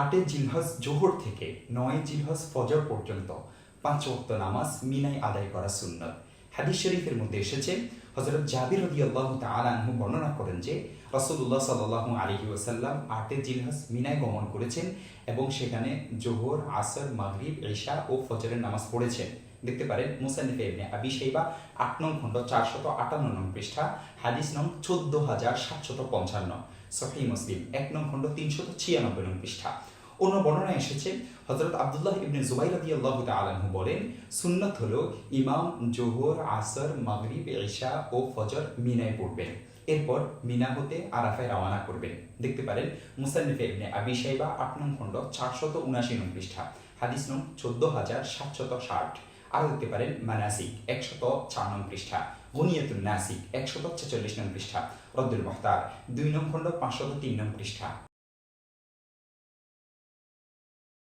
আটে জিলহজ জোহর থেকে নয় জিলহজ ফজর পর্যন্ত পাঁচ ওয়াক্ত নামাজ মিনায় আদায় করা সুন্নত। হাদিস শরীফের মধ্যে এসেছে হজরত জাবির রদি আল্লাহ তালাহু বর্ণনা করেন যে রসদুল্লাহ সাল্লাহ আলহি ওসাল্লাম আটে জিলহজ মিনায় গমন করেছেন এবং সেখানে জোহর, আসর, মাগরিব, ঈশা ও ফজরের নামাজ পড়েছেন। দেখতে পারেন মুসানিফে ইবনে আবি শাইবা আট নং খণ্ড চারশত আটান্ন নং পৃষ্ঠা, হাদিস নং চোদ্দ হাজার সাতশত পঞ্চান্ন। সহি মুসলিম এক নং খণ্ড তিনশত ছিয়ানব্বই নং পৃষ্ঠা। অন্য বর্ণনায় এসেছে হজরত আবদুল্লাহ ইবনে জুবাই রাদি আল্লাহ তালাহু বলেন, সুন্নত হলো ইমাম জোহর, আসর, মাগরিব, ঈশা ও ফজর মিনায় পড়বেন। এরপর মিনা হতে আরাফায় রওনা করবেন। দেখতে পারেন, মুসান্নিফে ইবনে আবি শাইবা আট নং খণ্ড, চারশত উনাশি নং পৃষ্ঠা, হাদিস নং চোদ্দ হাজার সাতশত ষাট। আরও দেখতে পারেন, মানাসিক একশত চার নং পৃষ্ঠা গনিয়াতুল নাসিক একশত ছেচল্লিশ নং পৃষ্ঠা রদ্দুল মহতার দুই নং খণ্ড, পাঁচশত তিন নং পৃষ্ঠা।